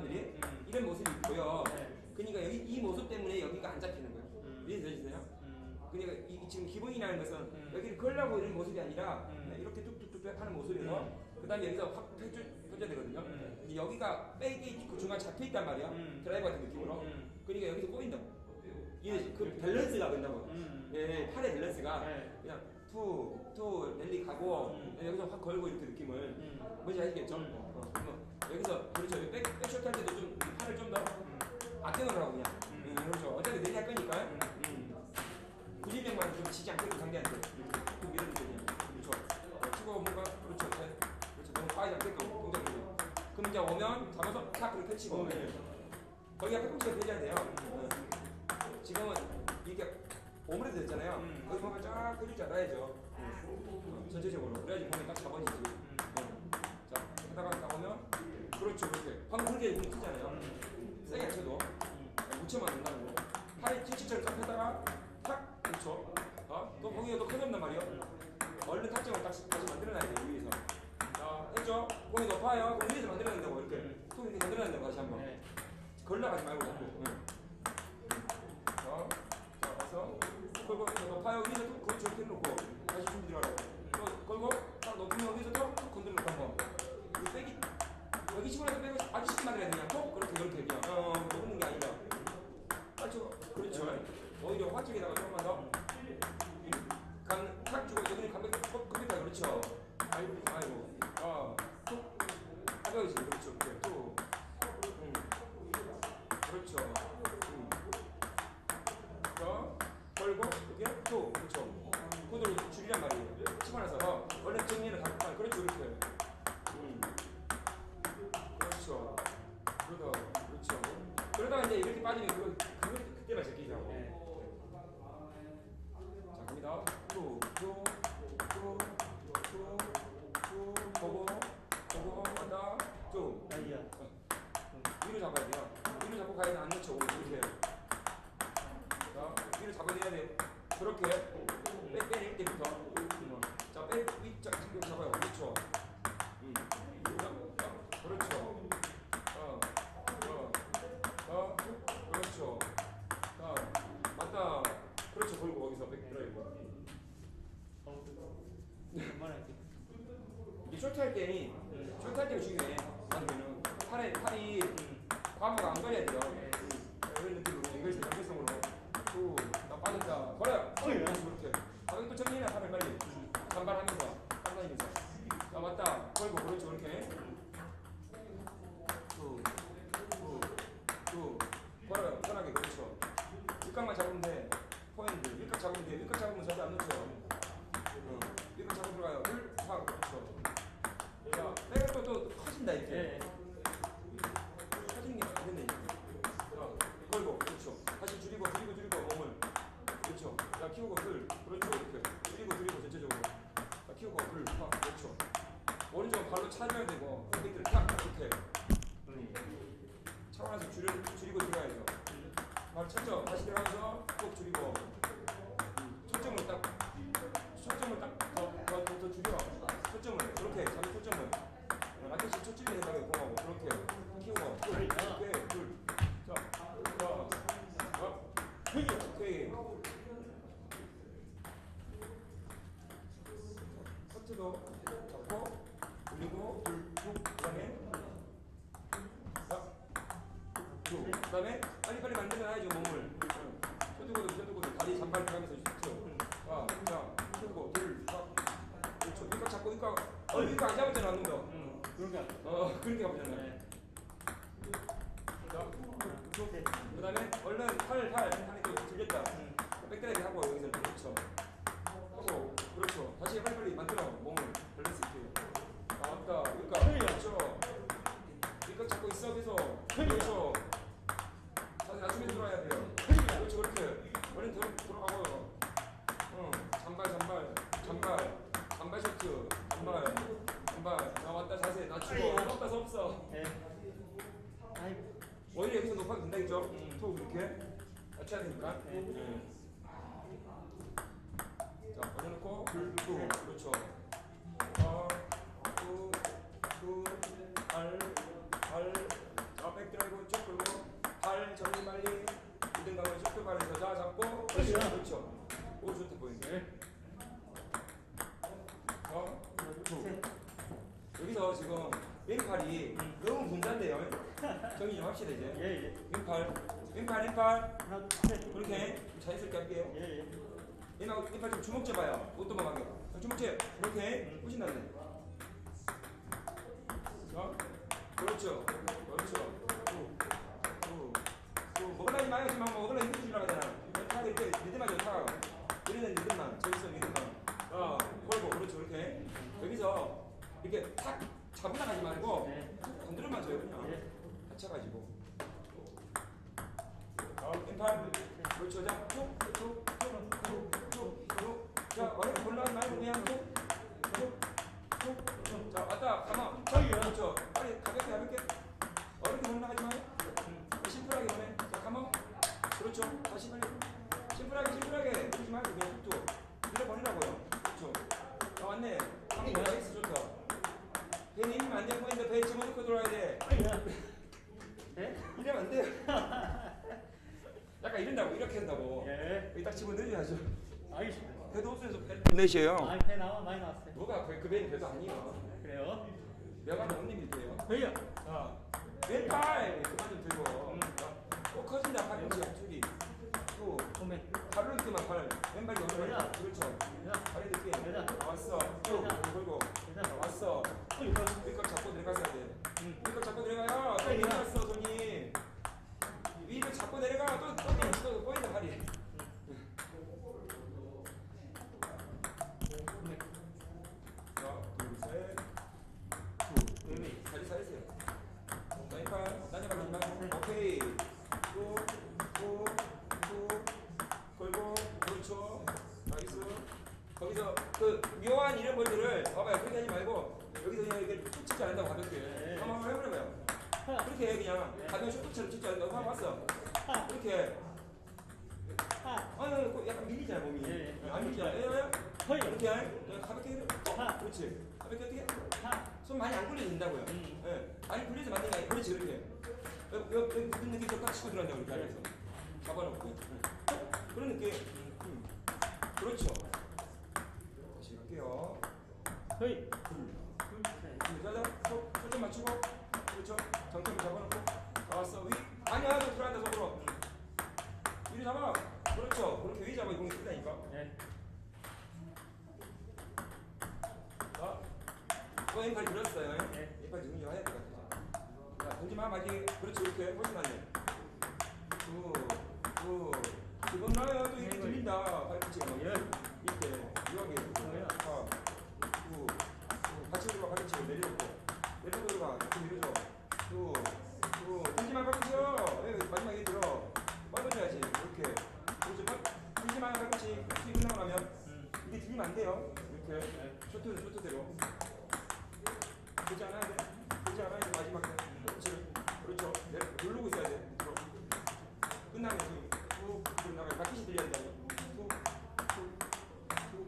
이렇게 하거든 사람들이 음. 이런 모습이 보여 네. 그러니까 여기 이 모습 때문에 여기가 안 잡히는 거예요 음. 이해되시나요? 음. 그러니까 이, 지금 기본이라는 것은 음. 여기를 걸라고 이런 모습이 아니라 음. 이렇게 뚝뚝뚝뚝 하는 모습에서 그 다음에 여기서 확 펴줘, 펴줘야 되거든요 음. 여기가 백이 그 중간 잡혀 있단 말이야 음. 드라이버 같은 느낌으로 음. 그러니까 여기서 꼬인다고 이게 그 밸런스가 된다고 음. 예, 팔의 밸런스가 네. 그냥 투, 투, 랠리 가고 음. 여기서 확 걸고 이렇게 느낌을 음. 뭔지 아시겠죠? 음. 어, 여기서 그렇죠. 백, 백쇼트 할 때도 좀 팔을 좀더 음. 아껴놓으라고 그냥. 음. 음, 그렇죠. 어차피 내리 할 거니까. 음. 음. 90명만 좀 지지 않게끔 상대한테 좀 밀어주면 그냥 그렇죠. 어, 치고 뭔가 그렇죠. 네. 그렇죠. 너무 빠지지 않게끔 동작이 그럼 이제 오면 잡아서 탁 그렇게 펼치고. 네. 거기가 팔꿈치가 되져야 돼요. 어. 지금은 이렇게 오므려져 있잖아요. 음. 보면 쫙줄 알아야죠. 어, 전체적으로. 그래야지 몸이 딱 잡아지지 음. 어. 자 하다가 나오면 그렇죠 그렇게 방금 그렇게 몸 크잖아요 間違えどうか。 위로 잡아야 돼요. 빼, 빼낼 때부터. 음. 자, 빼, 위짝 지금 잡아요. 그렇죠. 음. 자, 자, 그렇죠. 어, 어, 어, 그렇죠. 자, 맞다. 그렇죠. 걸고 거기서 백 들어있고. 얼마나 이렇게. 이 쇼트 할 때, 쇼트 할 때가 중요해. 아니면은 팔이 과부가 안 걸려야 돼요. 이런 느낌으로 이걸 연결성으로 또 나 빠졌다. 걸어요. 어이. 다시 그렇게. 아, 여기 또 정리해놔 팔을 빨리. 반발하면서 반발하면서. 아 맞다. 걸고 그렇죠 그렇게. 또, 또, 또 걸어요. 편하게 그렇죠. 윗각만 잡으면 돼. 포인트. 윗각 잡으면 돼. 윗각 잡으면 절대 안 놓쳐. 응. 윗각 잡고 들어가요. 물, 확 그렇죠. 자, 빼가 또, 또 커진다 이렇게. 네. 커지는 게 안 된다 이렇게. 자, 걸고 그렇죠. 다시 줄이고 줄이고 줄이고 몸을 그렇죠. 자, 키우고 들 그렇죠 이렇게 줄이고 줄이고 전체적으로. 자, 키우고 들 확, 그렇죠. 오른쪽 발로 차줘야 되고 엉덩이를 탁 이렇게. 나서 줄여 줄이고 들어가야죠. 발 쳤죠. 다시 들어가면서 꼭 줄이고. 음, 초점을 딱 초점을 딱더더 더, 더 줄여. 초점을 그렇게 잡는 초점을. 어, 라켓이 초점이 된다고 공하고 그렇게 키우고 둘, 이렇게 둘. 자, 자, 어, 오케이. 커트도 잡고 쭉 그다음에 쭉 그다음에 빨리 빨리 만들어야죠 몸을. 펴두고도 펴두고도 다리 잔발 들어가면서 쭉. 자, 자, 펴고 둘, 자, 그렇죠. 이거 잡고 이거 어 이거 안 잡았잖아 안 더. 응. 그러니까. 어 그렇게 가보잖아요. 네. 그 다음에 얼른 팔, 팔, 팔이 또 들렸다. 백드라이브 하고 여기서 그렇죠. 하고, 그렇죠. 다시 빨리빨리 만들어, 몸을. 밸런스 있게. 아, 맞다. 그러니까, 그렇죠. 있어, 계속. 그렇죠. 자세 낮추게 들어와야 돼요. 그렇죠, 그렇게. 얼른 들어, 들어가고. 응, 잔발, 잔발, 잔발. 잔발 셔트, 잔발, 잔발. 아, 맞다. 자세 낮추고. 없다, 없어. 네. 아이고. 오히려 여기서 높아도 된다겠죠? 음. 톡 이렇게 낮춰야 되니까 네. 네. 자 올려놓고 불고 그렇죠 아, 두, 두, 알, 알, 왼팔에서 자 잡고 그렇죠 그렇죠. 오 좋다 보이네 네. 어? 셋. 여기서 지금 왼팔이 너무 분산돼요. 정리 좀 합시다 이제. 예, 예. 왼팔 왼팔 왼팔. 하나. 그렇게 좀 자연스럽게 할게요. 예, 예. 왼팔 왼팔 좀 주먹 잡아요. 오또만하게. 주먹 잡 이렇게 훨씬 낫네. 자 그렇죠. 그렇죠. 또 먹으려지 마요 지금 먹으려 힘 주려고 하잖아 타 이렇게 리듬만 좋다 이러는 리듬만 저기서 리듬만 어 걸고 그렇죠 그렇게. 여기서 이렇게 탁 잡으나 가지 말고 네. 툭 건드려만 줘요 그냥. 예. 받쳐가지고. 어 왼팔. 그렇죠 자툭툭툭툭툭툭자 어렵게 골라가지 말고 그냥 툭툭툭자 왔다 가만 그렇죠. 빨리 가볍게 가볍게. 어렵게 올라가지 마요. 심플하게 보내. 자 가만 그렇죠. 다시 빨리 심플하게 심플하게 그러지 말고 그냥 이래 보내라고요 그렇죠 아 왔네 방금 나이스 좋다 배는 힘이 안 되고 있는데 배 집어넣고 들어와야 돼. 네? 이러면 안 돼요 약간 이런다고 이렇게 한다고 예. 여기 딱 집어넣어야죠 알겠습니다. 배도 없어서 넷이에요 아, 배 나와 많이 나왔어요. 뭐가 그, 그 배는 배도 아니에요 그래요? 명함 없는 일이에요 회요. 자 왼팔 그만 좀 들고 꼭 커진다 팔꿈치 소매. 발을 느끼만 팔 왼발이 여자. 그렇죠 여자. 발에 느끼 여자. 왔어 쭉 여자. 걸고 여자. 왔어 어이, 거. 위껏 잡고 들어가셔야 돼 응. 위껏 잡고 들어가요 또 여자. 내려갔어 손이 위를 잡고 내려가 또또 또, 보인다 팔이 소매. 하나 둘셋 소매. 다리 살리세요 자 왼팔 다녀가지 말고 오케이 꾹꾹꾹 걸고 그렇죠 나이스 거기서 그 묘한 이런 벌들을 봐봐요 그렇게 하지 말고 여기서 그냥 이렇게 툭 치지 않는다고 가볍게 네. 한번 한번 해보려봐요 하나. 그렇게 해 그냥 가벼운 쇼트처럼 치지 않는다고 한번 봤어 하나. 그렇게 하나. 아니 그 약간 밀리잖아 몸이 예, 예. 안 밀리잖아 예, 예. 이렇게 해 가볍게 해 하나. 그렇지 가볍게 어떻게. 손 많이 안 굴려도 된다고요 음. 예 많이 게 아니라 그렇지 그렇게 여기 여기 붙는 느낌 좀딱 치고 들어간다고 이렇게 안에서 잡아놓고 예. 그런 느낌 음. 그렇죠 다시 갈게요 허이. 자자 손좀 맞추고 그렇죠 정점을 잡아놓고 나왔어 위 아니야 너 들어간다 손으로 위로 잡아 그렇죠 그렇게 위 잡아 공이 뜬다니까 네. 자, 또 왼팔 들었어요. 네. 왼팔 정리 해야 될 것 같아요. 자, 던지마 맞이. 그렇지, 이렇게. 훨씬 낫네. 두, 두. 지금 나요. 또 이렇게 네, 들린다. 발꿈치가 막. 예. 이렇게. 이렇게. 뭐야? 자, 두, 두. 같이 들어가, 발꿈치를 내려놓고. 내려 들어가. 같이 밀어줘. 두, 두. 던지마 발꿈치요. 예, 마지막에 들어. 뻗어줘야지. 이렇게. 그렇죠. 뻗- 던지마 발꿈치. 이 끝나고 나면. 음. 이게 들리면 안 돼요. 이렇게. 네. 쇼트는 쇼트대로. 되지 않아야 돼. 되지 않아야 돼. 마지막 때. 그렇지. 그렇죠. 내 누르고 있어야 돼. 앞으로. 끝나면 지금 툭 끝나면 바퀴시 들려야 된다고. 툭, 툭, 툭,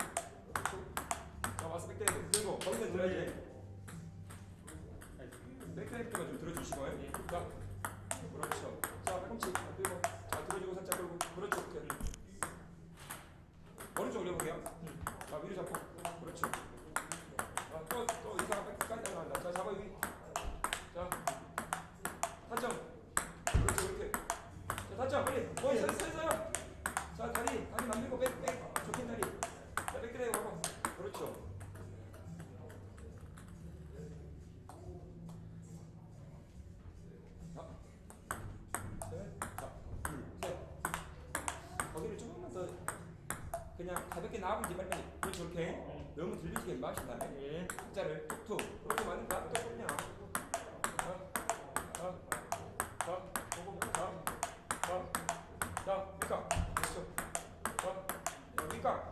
툭. 자 와서 백대 들고 거기서 들어야지. 백대부터만 좀 들어주시고. 네. 자, 그렇죠. 자 팔꿈치 들고. 자 들어주고 살짝 들고. 그렇죠. 이렇게. 오른쪽 올려볼게요. 자 위로 잡고. 그렇죠. 아, 또, 또 이사가 깐다 나간다. 자, 잡아 여기. 자, 타점. 그렇지, 그렇게. 자, 타점 빨리. 어, 서, 서, 서요. 자, 다리, 다리 만들고 백, 백. 좋긴 다리. 자, 백 그래, 봐봐. 그렇죠. 자, 셋, 자, 둘, 셋. 거기를 조금만 더 그냥 가볍게 나아보지 빨리 빨리. 그렇죠, 이렇게. 너무 들리시게 마신다. 예. 자를 툭툭 그렇게 맞는다 똑같냐 자자자 보고 자자자 밑각 그렇죠 자 밑각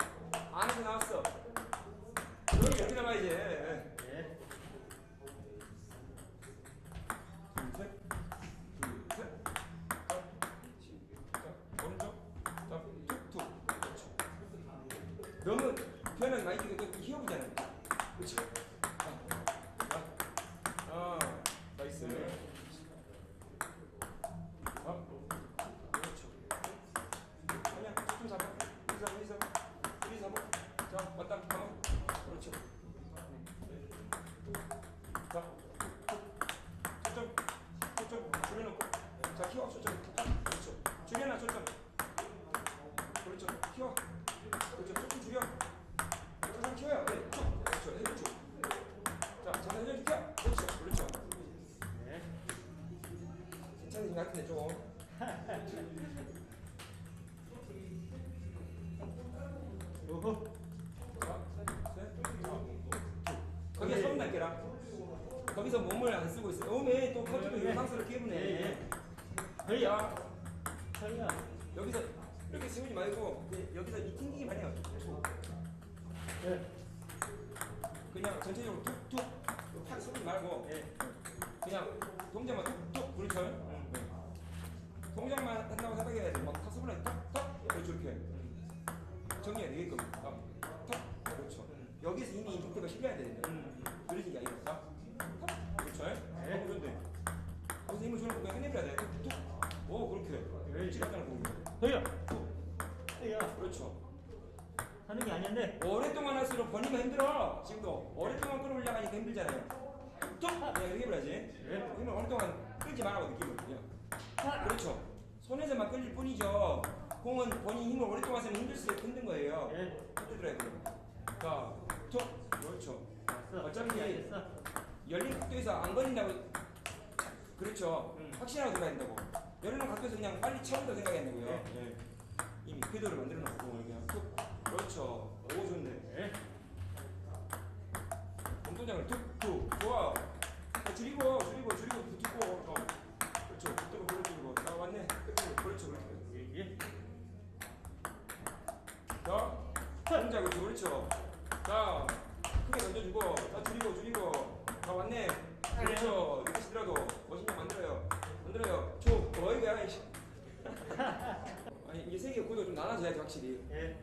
안에서 나왔어 여기 여기 나와 이제 예. 둘셋둘셋 자 오른쪽 자 툭툭 그렇죠 너무 많이 되게 희어보잖아요 그렇죠 아, 아, 아, 나이스. 아, 그렇죠. 키워 초점 딱 그렇죠 줄여놔 초점 그렇죠 키워 그렇죠 조금 줄여 조금 키워요 네 쭉. 그렇죠 해쭉 자 잠깐 해줘 키워 그렇죠 그렇죠 네. 괜 이렇게 정리가 되게끔 탁, 탁 그렇죠. 여기서 이미 임팩트가 실려야 되는데 음. 느려진 게 아니라 탁, 탁 그렇죠? 네. 너무 좋은데. 거기서 힘을 주는 거 그냥 해내버려야 돼. 툭툭 오 그렇게. 네. 찌르잖아 공이 허이야. 툭 허이야. 그렇죠. 하는 게 아니었는데. 오랫동안 할수록 버니면 힘들어. 지금도 오랫동안 끌어올려가니까 힘들잖아요. 툭 그냥 이렇게 해버려야지. 네. 힘을 오랫동안 끌지 말라고 느낌을 그냥 그렇죠. 손에서만 끌릴 뿐이죠 공은 본인 힘을 오랫동안 쓰면 힘들수록 힘든 거예요 네. 힘들어야 돼요 자툭 그렇죠 알았어. 어차피. 열린 각도에서 안 걸린다고 그렇죠 음. 확신하고 들어야 된다고 열리는 각도에서 그냥 빨리 채운다고 생각해야 되고요. 이미 궤도를 만들어 놓고 그냥 툭 그렇죠 오 좋네 네. 몸동작을 툭툭 좋아 자, 줄이고 줄이고 줄이고 붙이고 어. 그렇죠 붙이고 그렇게 줄이고 자 왔네 그렇죠 그렇게 예. 예. 자 동작 그렇죠 그렇죠. 자 크게 던져주고 자 줄이고 줄이고. 자 왔네. 그렇죠. 이렇게 시더라도 멋있게 만들어요. 만들어요. 쭉 이씨 아니 이게 세개 고도 좀 나눠져야지 확실히. 예.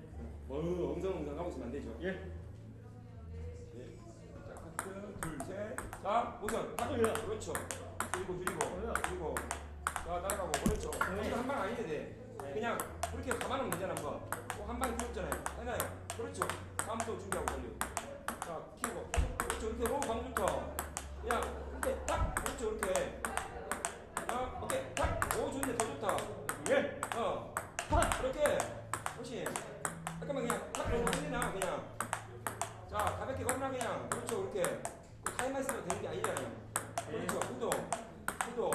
어우 엉성엉성 하고 있으면 안 되죠. 예. 네. 자 커트 둘 셋 자 우선 딱 어이야. 그렇죠. 줄이고 줄이고 어이야. 줄이고. 자 따라가고. 그렇죠. 네. 이거 한방 아닌데 돼 네. 그냥 그렇게 가만하면 되잖아 한번 꼭한 방이 필요 없잖아요. 하나요. 그렇죠. 다음 또 준비하고 걸려. 자 키우고 그렇죠. 이렇게 오방 좋다 야 이렇게 딱 그렇죠. 이렇게. 자 오케이. 딱오 좋네. 더 좋다. 예. 어. 파. 그렇게. 그렇지. 잠깐만 그냥 탁. 그러고 흘리나? 그냥. 자 가볍게 걸으나? 그냥. 그렇죠. 그렇게. 타임만 쓰면 되는 게 아니잖아요. 그렇죠. 구도. 구도.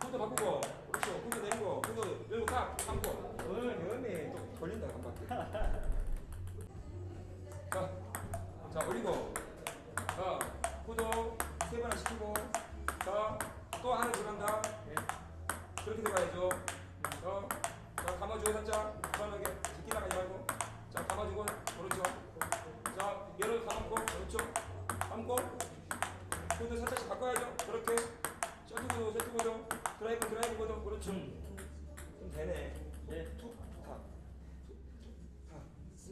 구도 바꾸고 그렇죠 구도 내리고 구도 열고 딱 감고 여음에 또 걸린다 한 바퀴 자, 자 올리고 자 구도 세번 시키고 자또 안에 들어간다 예. 그렇게 들어가야죠. 어, 자, 감아주고 살짝 불안하게 깊게 나가지 말고. 자, 감아주고, 그렇죠. 자, 얘를 감고, 그렇죠. 감고, 그것도 살짝씩 바꿔야죠. 그렇게. 셔트도, 셔트고도, 드라이브, 드라이브고도, 그렇죠. 음. 좀 되네. 예. 툭, 탁, 툭, 탁, 쓱,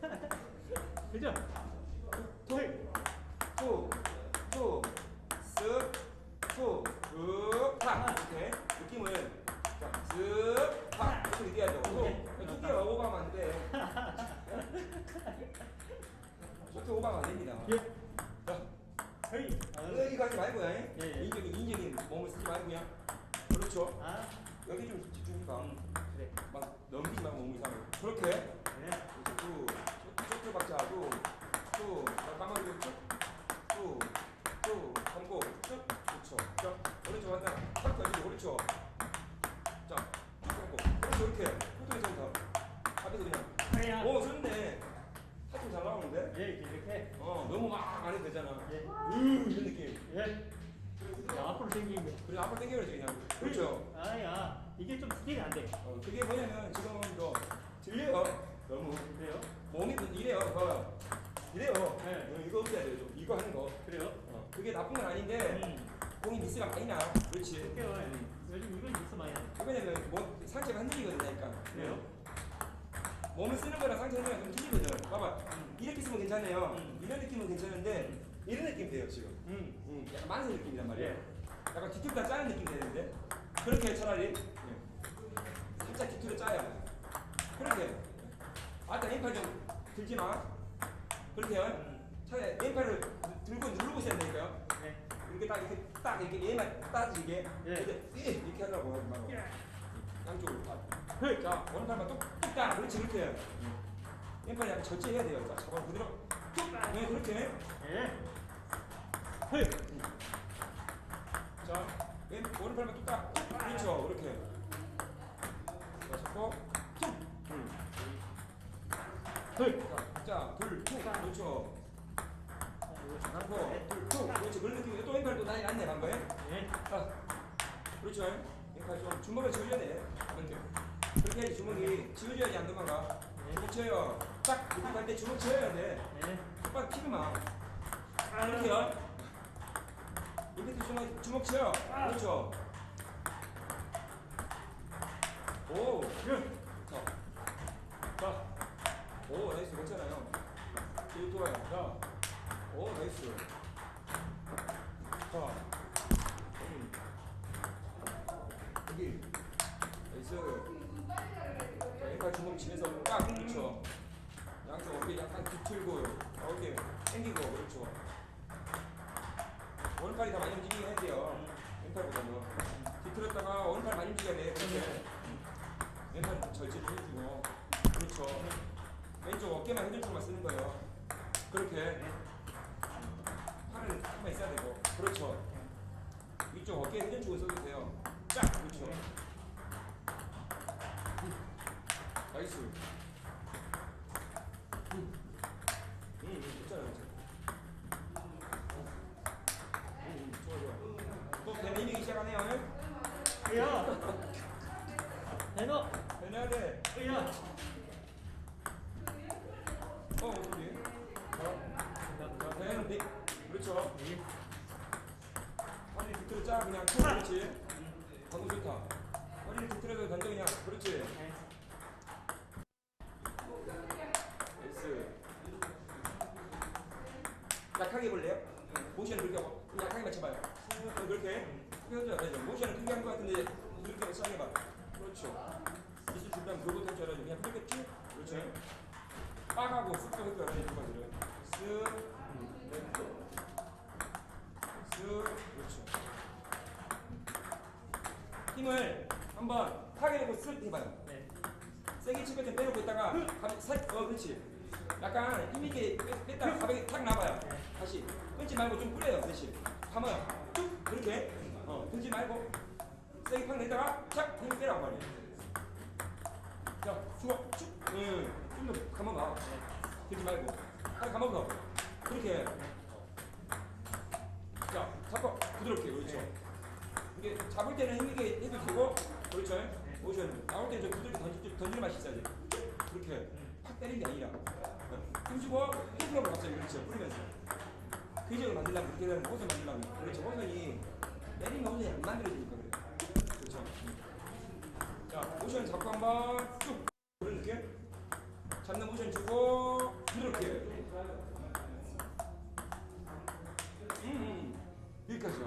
탁, 그죠? 툭, 툭, 툭, 쓱, 툭, 툭, 탁. 이렇게 느낌을 자, 쓱, 탁 이렇게 느껴야 돼. 툭, 툭이 오버하면 안 돼. 툭이 오버하면 안 됩니다. 예. 자, 허이. 여기 가지 말고요. 예, 예. 인적인 인적인 말고요. 그렇죠. 아. 여기 좀 집중해봐. 음. 그래. 막 넘기지 말고 몸을 이상해. 그렇게. 네. 쭉, 쭉, 박자, 쭉, 쭉, 자, 감아주고 쭉, 쭉, 쭉, 감고 쭉, 그렇죠. 자, 오른쪽 간다. 탁 던지고, 그렇죠. 자, 쭉 감고, 그렇죠, 이렇게. 좀 더. 앞에서 그냥. 허이야. 오, 좋네. 타좀 잘 나오는데? 예. 이렇게. 어, 너무 막 안 해도 되잖아. 예. 으, 이런 느낌. 예. 야, 앞으로 당기는 거. 그래, 앞으로 당겨야지, 그냥. 그렇죠. 아야. 이게 좀 스피드 안 돼. 어, 그게 뭐냐면, 지금 너, 들려요? 너무. 그래요? 몸이 또 이래요, 봐봐요. 이래요. 네. 어, 이거 없어야 돼요, 좀. 이거 하는 거. 그래요? 어, 그게 나쁜 건 아닌데 음. 공이 미스가 많이 나. 그렇지. 그래요. 요즘 이건 있어 많이 하네. 왜냐면 뭐 상체가 흔들리거든, 그러니까. 그래요? 몸을 쓰는 거랑 상체 흔들리면 좀 틀리거든. 봐봐. 음. 이렇게 쓰면 괜찮아요. 음. 이런 느낌은 괜찮은데 이런 느낌 돼요 지금. 음. 음, 약간 만세 느낌이란 말이에요. 예. 약간 뒤틀다 짜는 느낌 되는데 그렇게 차라리 예. 살짝 뒤틀어 짜요. 그렇게. 아까 왼팔 좀 들지 마. 그렇게요. 음. 차라리 왼팔을 들고 누르고 있어야 되니까요. 네. 이렇게 딱 이렇게 딱 이렇게 얘만 따지게 예. 이제 예, 이렇게 하지 말고 양쪽으로 딱. 자 오른팔만 뚝뚝딱 그렇지 그렇게 왼팔 약간 절제해야 돼요 자 잡아 그대로 뚝네 그렇게 예. 헐. 오른팔만 뚝딱. 그렇죠. 그렇게. 자, 잡고 툭. 둘. 둘. 자, 둘, 툭. 그렇죠. 잡고 둘, 툭. 그렇지. 그런 느낌이에요. 또 왼팔도 나이 났네 방금. 예. 자, 그렇죠. 왼팔 좀 주먹을 지어줘야 돼. 이렇게. 그렇게 해야지 주먹이 지어줘야지 안 도망가. 주먹 쳐요. 딱 이렇게 갈때 주먹 쳐야 돼. 예. 똑바로 피그마. 이렇게요. 이렇게 주먹, 주먹 쳐요. 그렇죠. 오, 자, 자, 오, 나이스, 괜찮아요. 제일 좋아요. 자, 오, 나이스. 자, 음. 여기, 나이스. 자, 왼팔 주먹 치면서 딱, 그렇죠. 양쪽 어깨 약간 뒤틀고, 어깨 당기고, 그렇죠. 오른팔이 더 많이 움직이게 해야 돼요. 왼팔보다는. 뒤틀었다가 오른팔 많이 움직여야 돼. 그렇게. 왼팔 절제를 해주고. 그렇죠. 왼쪽 어깨만 해줄 쪽만 쓰는 거예요. 그렇게. 팔은 한번 있어야 되고. 그렇죠. 위쪽 어깨 회전 쪽을 써도 돼요. 쫙! 그렇죠. 나이스. 음, 음, 괜찮아요. 음, 좋아, 좋아. 또 배는 이기기 시작하네요. 야. 대노. 배내야 돼. 야. 어, 어디? 자, 배는 배. 그렇죠. 예. 허리 뒤틀어 짜 그냥 툭 그렇지 방금 좋다 허리를 뒤틀어서 던져 그냥 그렇지 나이스 약하게 볼래요? 모션을 그렇게 하고 좀 약하게 맞춰봐요 어, 그렇게 크게 던져 되죠 모션을 크게 한것 같은데 이렇게 세게 해봐 그렇죠. 미술 준비하면 그거 될줄 알아야지 그냥 쭉. 그렇죠? 빡하고 쑥도 될 것들은 쓱. 쓱. 그렇죠. 힘을 한번 타게 되고 쓱 해봐요. 네. 세게 치면 좀 빼놓고 있다가 가볍게 살, 어 그렇지. 약간 힘 있게 뺐- 뺐다가 가볍게 탁 나와요. 다시. 끊지 말고 좀 뿌려요. 대신 감아요 쭉 그렇게 어 끊지 말고 세게 팍 냈다가 착힘 빼라고 말이에요 자 주먹 쭉응좀더 감아봐 들지 말고. 딱 감아봐 그렇게 자 잡고 부드럽게. 그렇죠. 이게 잡을 때는 힘있게 해도 되고 그렇죠? 모션. 나올 때는 좀 부드럽게 던지, 던지는 맛이 있어야지 그렇게 팍 때리는 게 아니라. 어, 힘주고 힘으로 갑자기 그렇죠. 뿌리면서. 궤적을 만들려면 그렇게 되는 호선 만들려면. 그렇죠. 호선이 때리면 혼자 안 만들어질 거예요. 그렇죠? 자, 모션 잡고 한번 쭉 이렇게 잡는 모션 주고 이렇게 음, 음, 음. 여기까지